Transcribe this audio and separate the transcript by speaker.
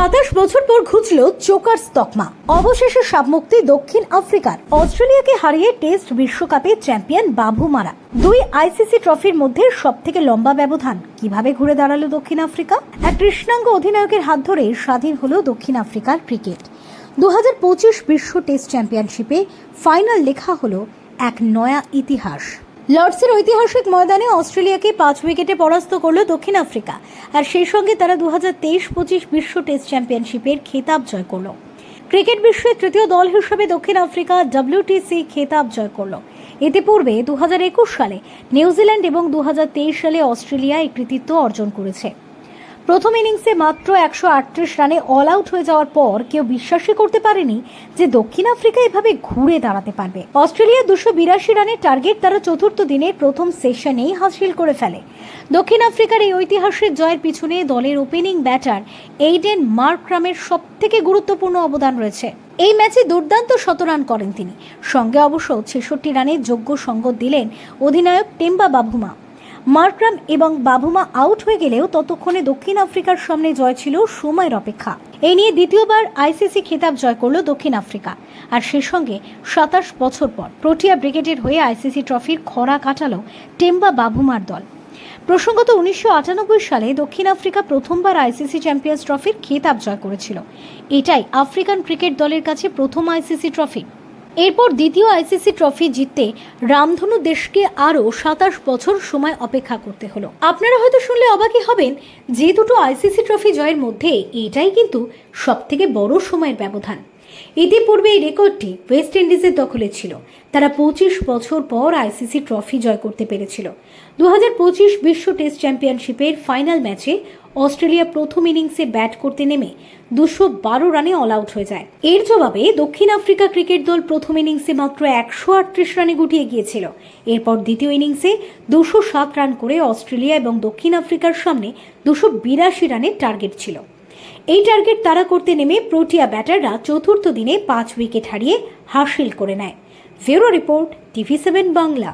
Speaker 1: সাতাশ বছর পর ঘুচল চোকার তকমা অবশেষে সাবমুক্তি দক্ষিণ আফ্রিকার। অস্ট্রেলিয়াকে হারিয়ে টেস্ট বিশ্বকাপে চ্যাম্পিয়ন বাবু মারা। দুই আইসিসি ট্রফির মধ্যে সব থেকে লম্বা ব্যবধান। কীভাবে ঘুরে দাঁড়াল দক্ষিণ আফ্রিকা? এক কৃষ্ণাঙ্গ অধিনায়কের হাত ধরে স্বাধীন হলো দক্ষিণ আফ্রিকার ক্রিকেট। দু বিশ্ব টেস্ট চ্যাম্পিয়নশিপে ফাইনাল লেখা হলো এক নয়া ইতিহাস। লর্ডসের ঐতিহাসিক ময়দানে অস্ট্রেলিয়াকে পাঁচ উইকেটে পরাস্ত করল দক্ষিণ আফ্রিকা। আর সেই সঙ্গে তারা দু হাজার তেইশ পঁচিশ বিশ্ব টেস্ট চ্যাম্পিয়নশিপের খেতাব জয় করল। ক্রিকেট বিশ্বের তৃতীয় দল হিসেবে দক্ষিণ আফ্রিকা ডাব্লিউটিসি খেতাব জয় করল। এতে পূর্বে দু হাজার একুশ সালে নিউজিল্যান্ড এবং দু হাজার তেইশ সালে অস্ট্রেলিয়া এই কৃতিত্ব অর্জন করেছে। প্রথম ইনিংসে মাত্র একশো আটত্রিশ রানে অল আউট হয়ে যাওয়ার পর কেউ বিশ্বাসই করতে পারেনি যে দক্ষিণ আফ্রিকা এভাবে ঘুরে দাঁড়াতে পারবে। অস্ট্রেলিয়া দুশো বিরাশি রানের টার্গেট তারা চতুর্থ দিনের প্রথম সেশনেই হাসিল করে ফেলে। দক্ষিণ আফ্রিকার এই ঐতিহাসিক জয়ের পিছনে দলের ওপেনিং ব্যাটার এইডেন মার্ক্রামের সব থেকে গুরুত্বপূর্ণ অবদান রয়েছে। এই ম্যাচে দুর্দান্ত শতরান করেন তিনি। সঙ্গে অবশ্য ছেষট্টি রানের যোগ্য সঙ্গ দিলেন অধিনায়ক টেম্বা বাভুমা মার্ক্রাম এবং বাবুমা আউট হয়ে গেলেও ততক্ষণে দক্ষিণ আফ্রিকার সামনে জয় ছিল সময়ের অপেক্ষা। এই নিয়ে দ্বিতীয়বার আইসিসি খেতাব জয় করল দক্ষিণ আফ্রিকা। আর সে সঙ্গে সাতাশ বছর পর প্রোটিয়া ব্রিগেডের হয়ে আইসিসি ট্রফির খরা কাটালো টেম্বা বাবুমার দল। প্রসঙ্গত উনিশশো আটানব্বই সালে দক্ষিণ আফ্রিকা প্রথমবার আইসিসি চ্যাম্পিয়ন্স ট্রফির খেতাব জয় করেছিল। এটাই আফ্রিকান ক্রিকেট দলের কাছে প্রথম আইসিসি ট্রফি। এরপর দ্বিতীয় আইসিসি ট্রফি জিততে রামধনু দেশকে আরও সাতাশ বছর সময় অপেক্ষা করতে হলো। আপনারা হয়তো শুনলে অবাকই হবেন, যে দুটো আইসিসি ট্রফি জয়ের মধ্যে এটাই কিন্তু সবথেকে বড় সময়ের ব্যবধান। ইতিপূর্বে এই রেকর্ডটি ওয়েস্ট ইন্ডিজের দখলে ছিল। তারা পঁচিশ বছর পর আইসিসি ট্রফি জয় করতে পেরেছিল। দু বিশ্ব টেস্ট চ্যাম্পিয়নশিপের ফাইনাল ম্যাচে অস্ট্রেলিয়া প্রথম ইনিংসে ব্যাট করতে নেমে দুশো বারো রানে অল আউট হয়ে যায়। এর জবাবে দক্ষিণ আফ্রিকা ক্রিকেট দল প্রথম ইনিংসে মাত্র একশো আটত্রিশ রানে গুটিয়ে গিয়েছিল। এরপর দ্বিতীয় ইনিংসে দুশো সাত রান করে অস্ট্রেলিয়া এবং দক্ষিণ আফ্রিকার সামনে দুশো বিরাশি রানের টার্গেট ছিল। এই টার্গেট তারা করতে নেমে প্রোটিয়া ব্যাটাররা চতুর্থ দিনে পাঁচ উইকেট হারিয়ে হাসিল করে নেয়। ফেরো রিপোর্ট টিভি সেভেন বাংলা।